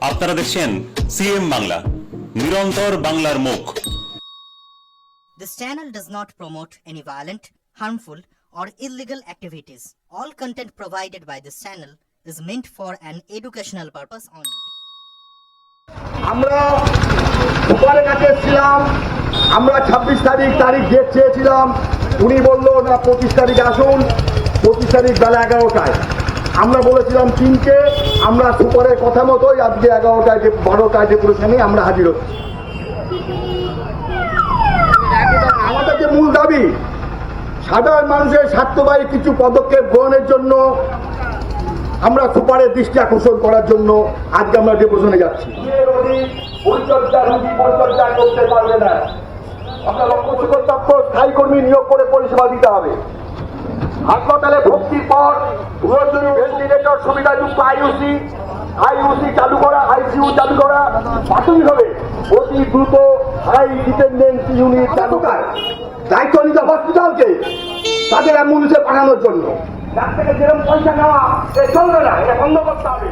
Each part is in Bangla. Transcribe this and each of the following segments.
আপনারা দেখছেন সিএম বাংলা নিরন্তর বাংলার মুখ This channel does not promote any violent, harmful, or illegal activities. All content provided by this channel is meant for an educational purpose only. আমরা সুপারের কাছে এসেছিলাম আমরা ছাব্বিশ তারিখ তারিখ ডেট চেয়েছিলাম উনি বলল না পঁচিশ তারিখ আসুন পঁচিশ তারিখ বেলা এগারোটায় আমরা বলেছিলাম তিনটে আমরা সুপারের কথা মতোই আজকে এগারোটায় যে, বারোটায় ডেপুটেশনে আমরা হাজির হচ্ছি। আমাদের যে মূল দাবি, সাধারণ মানুষের স্বার্থবাহী কিছু পদক্ষেপ গ্রহণের জন্য, আমরা সুপারের দৃষ্টি আকর্ষণ করার জন্য আজকে আমরা ডেপুটেশনে যাচ্ছি। করতে পারবে না। আমরা লক্ষ্য চিকিৎসক স্থায়ী কর্মী নিয়োগ করে পরিষেবা দিতে হবে। হাসপাতালে ভর্তির পর প্রয়োজনীয় ভেন্টিলেটর সুবিধাযুক্ত আইউসি আইউসি চালু করা আইসিইউ চালু করা প্রাথমিকভাবে অতি দ্রুত হাই ডিপেন্ডেন্স ইউনিট চালু করা। দায়িত্ব নিতে হসপিটালকে তাদের অ্যাম্বুলেন্সে পাঠানোর জন্য। ডাক্তারকে থেকে যেরকম পয়সা নেওয়া সে চলবে না এটা বন্ধ করতে হবে।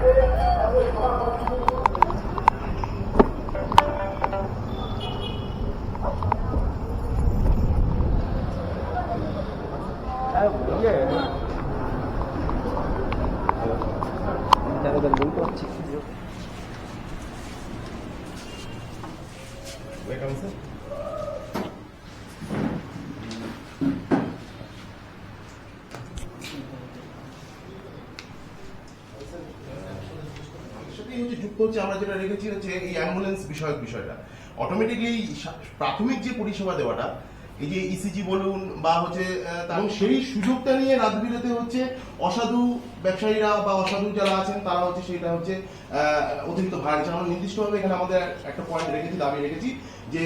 হচ্ছে আমরা যেটা রেখেছি হচ্ছে এই অ্যাম্বুলেন্স বিষয়ক বিষয়টা। অটোমেটিকলি প্রাথমিক যে পরিষেবা দেওয়াটা এই যে ইসিজি বলুন বা হচ্ছে এবং সেই সুযোগটা নিয়ে রাত বিরেতে হচ্ছে অসাধু ব্যবসায়ীরা বা অসাধু যারা আছেন, তারা হচ্ছে সেটা হচ্ছে অতিরিক্ত ভাড়া নিচ্ছেন আমরা নির্দিষ্টভাবে এখানে আমাদের একটা পয়েন্ট রেখেছি, দাবি রেখেছি যে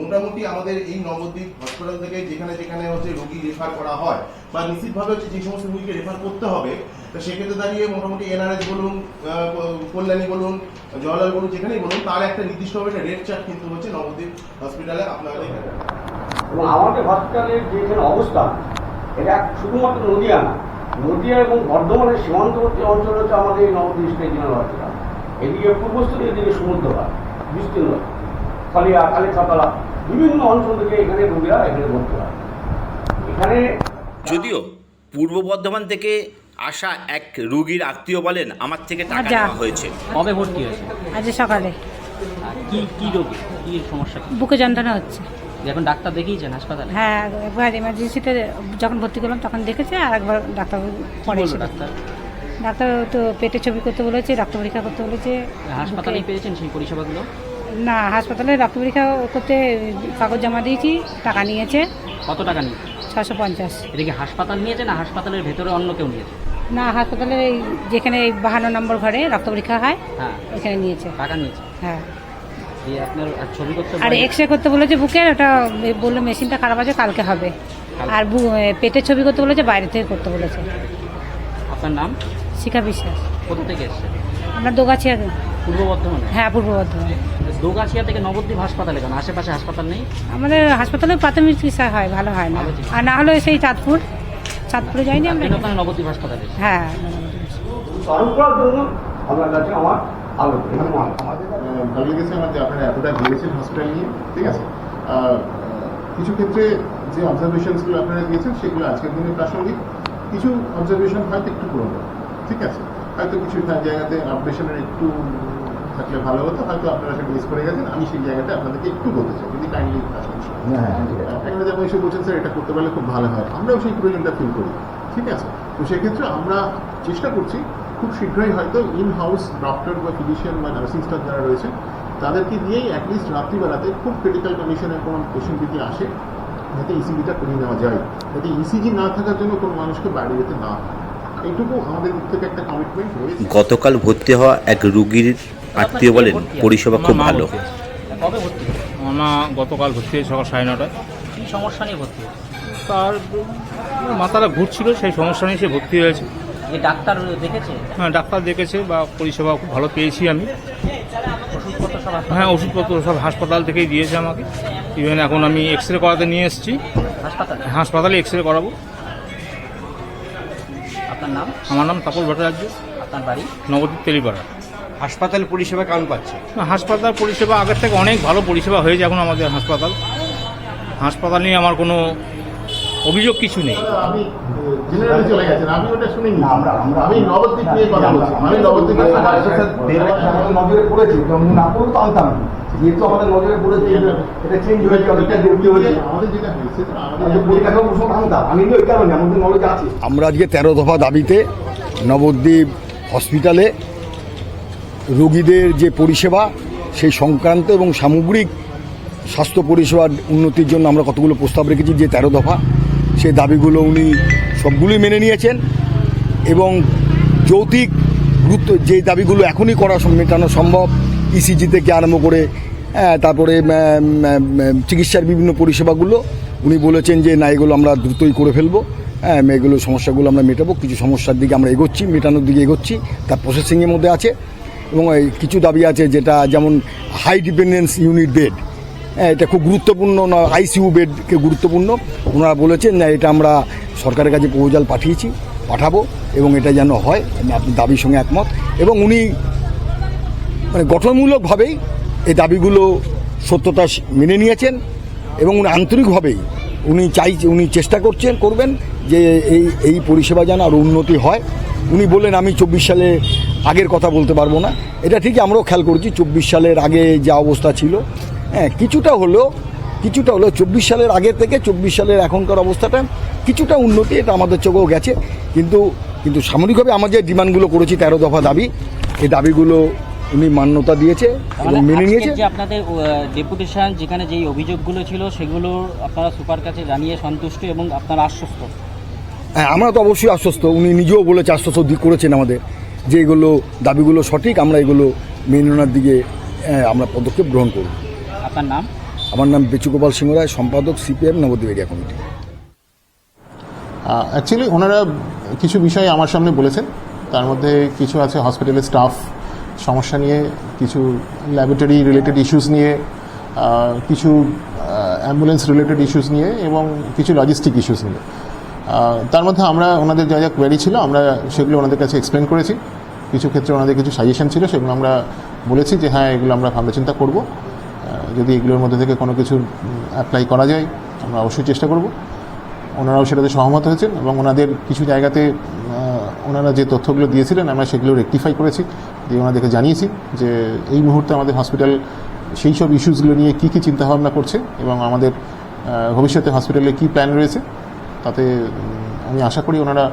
মোটামুটি আমাদের এই নবদ্বীপ হসপিটাল থেকে যেখানে যেখানে হচ্ছে রোগী রেফার করা হয় বা নিশ্চিতভাবে হচ্ছে যে সমস্ত রোগীকে রেফার করতে হবে, তো সেক্ষেত্রে দাঁড়িয়ে মোটামুটি এনআরএস বলুন কল্যাণী বলুন জওয়ালাল বলুন, যেখানেই বলুন, তার একটা নির্দিষ্টভাবে একটা রেট চার্ট কিন্তু হচ্ছে নবদ্বীপ হসপিটালে আপনাদের এবং আমাদের হসপিটালের যে এখানে অবস্থান এটা শুধুমাত্র নদিয়া না নদিয়া এবং বর্ধমানের সীমান্তবর্তী অঞ্চল হচ্ছে আমাদের এই নবদ্বীপ স্টেট জেনারেল হসপিটাল এদিকে পূর্বস্থলী এদিকে সমুদ্রপাত বিস্তীর্ণ। খালিয়া কালী ছাতলা বিভিন্ন অঞ্চল থেকে এখানে রোগীরা এখানে ভর্তি হয় এখানে যদিও পূর্ব বর্ধমান থেকে আসা এক রোগীর আত্মীয় বলেন আমার থেকে টাকা আচ্ছা। নেওয়া হয়েছে। কবে ভর্তি হয়েছে? আজ সকালে। কি কি রোগে? কি সমস্যা? বুকে যন্ত্রণা হচ্ছে। এখন ডাক্তার দেখিয়েছেন হাসপাতালে? হ্যাঁ একবার এমার্জেন্সিতে যখন ভর্তি করলাম তখন দেখেছে আর একবার ডাক্তার পরে ডাক্তার? ডাক্তার তো পেটে ছবি করতে বলেছে রক্ত পরীক্ষা করতে বলেছে। হাসপাতালেই পেয়েছেন সেই পরিষেবাগুলো? না হাসপাতালে রক্ত পরীক্ষা করতে কাগজ জমা দিয়েছি টাকা নিয়েছে। কত টাকা নিয়ে ছশো পঞ্চাশ। এটা কি হাসপাতাল নিয়েছে না হাসপাতালের ভেতরে অন্য কেউ নিয়েছে? না হাসপাতালে যেখানে এই বাহান্ন নম্বর ঘরে রক্ত পরীক্ষা হয় হ্যাঁ। এখানে নিয়েছে। টাকা নিয়েছে? হ্যাঁ। আর ছবি করতে এক্স রে করতে বলেছে বুকের ওটা বলল মেশিনটা খারাপ আছে কালকে হবে। আর বু- পেটের ছবি করতে বলেছে বাইরে থেকে করতে বলেছে। আপনার নাম? শিখা বিশ্বাস। কোথা থেকে এসছে? আমরা দোগাছিয়া পূর্ব বর্ধমানে? হ্যাঁ পূর্ব বর্ধমান। দোগাছিয়া থেকে নবদ্বীপ হাসপাতালে কেন? আশেপাশে হাসপাতাল নেই? আমাদের হাসপাতালে প্রাথমিক চিকিৎসা হয় ভালো হয় না। আর না হলে সেই চাঁদপুর। চাঁদপুরে যাইনি আমরা। নবদ্বীপ হাসপাতালে হ্যাঁ আপনার কাছে আমার। আমাদের ভালো। লেগেছে আমার যে আপনারা এতটা ভেবেছেন হসপিটাল নিয়ে ঠিক আছে? কিছু ক্ষেত্রে যে অবজারভেশনসগুলো আপনারা দিয়েছেন সেগুলো আজকের দিনে প্রাসঙ্গিক। কিছু অবজারভেশন হয়তো একটু পুরনো ঠিক আছে? হয়তো কিছু জায়গাতে আপডেশনের একটু থাকলে ভালো হতো হয়তো আপনারা সেটা মিস করে গেছেন আমি সেই জায়গাটা আপনাদেরকে একটু বলতে চাই যদি কাইন্ডলি আসেন। এখানে যেমন এসে বলছেন স্যার এটা করতে পারলে খুব ভালো হয়। আমরাও সেই প্রয়োজনটা ফিল করি ঠিক আছে? তো সেক্ষেত্রে আমরা চেষ্টা করছি খুব শীঘ্রই হয়তো ইন হাউস ডক্টর বা ফিজিশিয়ান বা নার্সিং স্টাফ যারা রয়েছে তাদেরকে দিয়েই অ্যাটলিস্ট রাত্রিবেলাতে খুব ক্রিটিক্যাল কন্ডিশনের কোনো পেশেন্ট যদি আসে যাতে ইসিজিটা করে নেওয়া যায়। যাতে ইসিজি না থাকার জন্য কোনো মানুষকে বাইরে যেতে না হয়। এইটুকু আমাদের দিক থেকে একটা কমিটমেন্ট রয়েছে। গতকাল ভর্তি হওয়া এক রোগীর আত্মীয় বলেন পরিষেবা খুব ভালো। কবে ভর্তি আমার গতকাল ভর্তি হয়েছে সকাল সাড়ে নটায়। কি সমস্যা নিয়ে ভর্তি হয়েছে? তার মাথাটা ঘুরছিল সেই সমস্যা নিয়ে সে ভর্তি হয়েছে। যে ডাক্তার দেখেছে? হ্যাঁ ডাক্তার দেখেছে বা পরিষেবা খুব ভালো পেয়েছি আমি। ওষুধপত্র সব হাসপাতালে? হ্যাঁ ওষুধপত্র সব হাসপাতাল থেকেই দিয়েছে আমাকে। ইভেন এখন আমি এক্স রে করাতে নিয়ে এসেছি। হাসপাতালে? হাসপাতালে এক্স রে করাবো। আপনার নাম? আমার নাম তাপস ভট্টাচার্য। আপনার বাড়ি? নবদ্বীপ তেলিপাড়া। হাসপাতাল পরিষেবা কেমন পাচ্ছে? হাসপাতাল পরিষেবা আগের থেকে অনেক ভালো পরিষেবা হয়েছে এখন আমাদের হাসপাতাল। হাসপাতাল নিয়ে আমার কোনো অভিযোগ কিছু নেই। আমি জেনারেলি চলে গেছেন আমি ওটা শুনিনি আমি নবদ্বীপ নিয়ে কথা বলছি আমি নবদ্বীপের নজরে পড়েছে না পড়লে তো আনতাম যেহেতু আমাদের নজরে পড়েছে এটা চেঞ্জ হয়েছে অনেকটা ডেপুটি হয়েছে। আমাদের যেটা হয়েছে আমাদের আমাদের পরিকাঠামো প্রশ্ন আনতাম? আমি ওই কারণে আমাদের নলেজ আছে। আমরা আজকে তেরো দফা দাবিতে নবদ্বীপ হসপিটালে রোগীদের যে পরিষেবা সেই সংক্রান্ত এবং সামগ্রিক স্বাস্থ্য পরিষেবার উন্নতির জন্য আমরা কতগুলো প্রস্তাব রেখেছি যে তেরো দফা। সেই দাবিগুলো উনি সবগুলোই মেনে নিয়েছেন এবং যৌতিক গুরুত্ব যে দাবিগুলো এখনই করা মেটানো সম্ভব ইসিজি থেকে আরম্ভ করে হ্যাঁ, তারপরে চিকিৎসার বিভিন্ন পরিষেবাগুলো উনি বলেছেন যে না এগুলো আমরা দ্রুতই করে ফেলব। হ্যাঁ এগুলো সমস্যাগুলো আমরা মেটাবো। কিছু সমস্যার দিকে আমরা এগোচ্ছি মেটানোর দিকে এগোচ্ছি। তার প্রসেসিংয়ের মধ্যে আছে এবং কিছু দাবি আছে যেটা যেমন হাই ডিপেন্ডেন্স ইউনিট বেড এটা খুব গুরুত্বপূর্ণ না আইসিইউ বেডকে গুরুত্বপূর্ণ। ওনারা বলেছেন না এটা আমরা সরকারের কাছে প্রপোজাল পাঠিয়েছি, পাঠাবো এবং এটা যেন হয়, আমি আপনার দাবির সঙ্গে একমত। এবং উনি মানে গঠনমূলকভাবেই এই দাবিগুলো সত্যতা মেনে নিয়েছেন এবং উনি আন্তরিকভাবেই উনি চাই, উনি চেষ্টা করছেন, করবেন যে এই এই পরিষেবা যেন আরও উন্নতি হয়। উনি বললেন, আমি চব্বিশ সালে আগের কথা বলতে পারব না। এটা ঠিকই আমরাও খেয়াল করেছি, চব্বিশ সালের আগে যা অবস্থা ছিল হ্যাঁ কিছুটা হলেও কিছুটা হলেও চব্বিশ সালের আগে থেকে চব্বিশ সালের এখনকার অবস্থাটা কিছুটা উন্নতি এটা আমাদের চোখেও গেছে। কিন্তু কিন্তু সামরিকভাবে আমরা যে ডিমান্ডগুলো করেছি তেরো দফা দাবি এই দাবিগুলো উনি মান্যতা দিয়েছে এবং মেনে নিয়েছে। যে আপনাদের ডেপুটেশন যেখানে যেই অভিযোগগুলো ছিল সেগুলো আপনারা সুপার কাছে জানিয়ে সন্তুষ্ট এবং আপনারা আশ্বস্ত? হ্যাঁ আমরা তো অবশ্যই আশ্বস্ত। উনি নিজেও বলেছে আশ্বস্ত করেছেন আমাদের যে এগুলো দাবিগুলো সঠিক আমরা এগুলো মেনে নেওয়ার দিকে হ্যাঁ, আমরা পদক্ষেপ গ্রহণ করব। আপনার নাম? আমার নাম বেচুগোপাল সিংহ রায় সম্পাদক CPM Nabadwip area committee. Actually ওনারা কিছু বিষয় আমার সামনে বলেছেন। তার মধ্যে কিছু আছে হসপিটালের স্টাফ সমস্যা নিয়ে কিছু ল্যাবরেটরি রিলেটেড ইস্যুস নিয়ে কিছু অ্যাম্বুলেন্স রিলেটেড ইস্যুস নিয়ে এবং কিছু লজিস্টিক ইস্যুস নিয়ে। তার মধ্যে আমরা ওনাদের যা যা কোয়ারি ছিল আমরা সেগুলো ওনাদের কাছে এক্সপ্লেন করেছি। কিছু ক্ষেত্রে ওনাদের কিছু সাজেশন ছিল সেগুলো আমরা বলেছি যে হ্যাঁ এগুলো আমরা ভাবনা চিন্তা করব। যদি এগুলোর মধ্যে থেকে কোনো কিছু অ্যাপ্লাই করা যায়, আমরা অবশ্যই চেষ্টা করব। ওনারাও সেটাতে সহমত হয়েছেন এবং ওনাদের কিছু জায়গাতে ওনারা যে তথ্যগুলো দিয়েছিলেন, আমরা সেগুলো রেকটিফাই করেছি দিয়ে ওনাদেরকে জানিয়েছি যে এই মুহূর্তে আমাদের হসপিটাল সেই সব ইস্যুসগুলো নিয়ে কী কী চিন্তাভাবনা করছে এবং আমাদের ভবিষ্যতে হসপিটালে কী প্ল্যান রয়েছে, তাতে আমি আশা করি ওনারা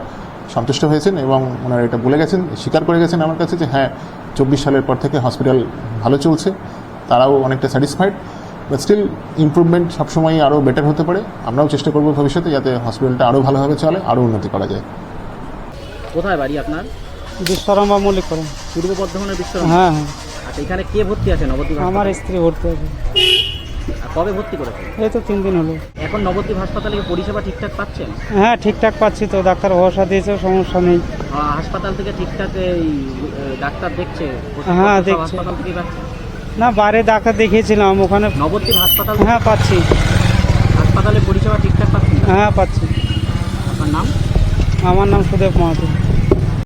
সন্তুষ্ট হয়েছেন এবং ওনারা এটা বলে গেছেন, স্বীকার করে গেছেন আমার কাছে যে হ্যাঁ চব্বিশ সালের পর থেকে হসপিটাল ভালো চলছে। তারাও অনেকটা স্যাটিসফাইড বাট স্টিল ইমপ্রুভমেন্ট সবসময় আরও বেটার হতে পারে। আমরাও চেষ্টা করব ভবিষ্যতে যাতে হসপিটালটা আরও ভালোভাবে চলে আরও উন্নতি করা যায়। কোথায় বাড়ি আপনার? বিশ্বরাম বা মল্লিক করেন। পূর্ব বর্ধমানের বিশ্বনাথ হ্যাঁ হ্যাঁ। আচ্ছা এখানে কে ভর্তি আছে নবদ্বীপ আমার স্ত্রী ভর্তি আছে। আর কবে ভর্তি করেছেন? এই তো তিন দিন হলো। এখন নবদ্বীপ হাসপাতালে পরিষেবা ঠিকঠাক পাচ্ছেন? হ্যাঁ ঠিকঠাক পাচ্ছি তো ডাক্তার ভরসা দিয়েছে সমস্যা নেই। হাসপাতাল থেকে ঠিকঠাক এই ডাক্তার দেখছে? হ্যাঁ, দেখছে। হাসপাতাল থেকে পাচ্ছে না বাইরে ডাক্তার দেখিয়েছিলাম ওখানে নবদ্বীপ হাসপাতাল? হ্যাঁ পাচ্ছি। হাসপাতালে পরিষেবা ঠিকঠাক পাচ্ছি হ্যাঁ পাচ্ছি। আপনার নাম? আমার নাম সুদেব মাহাতো।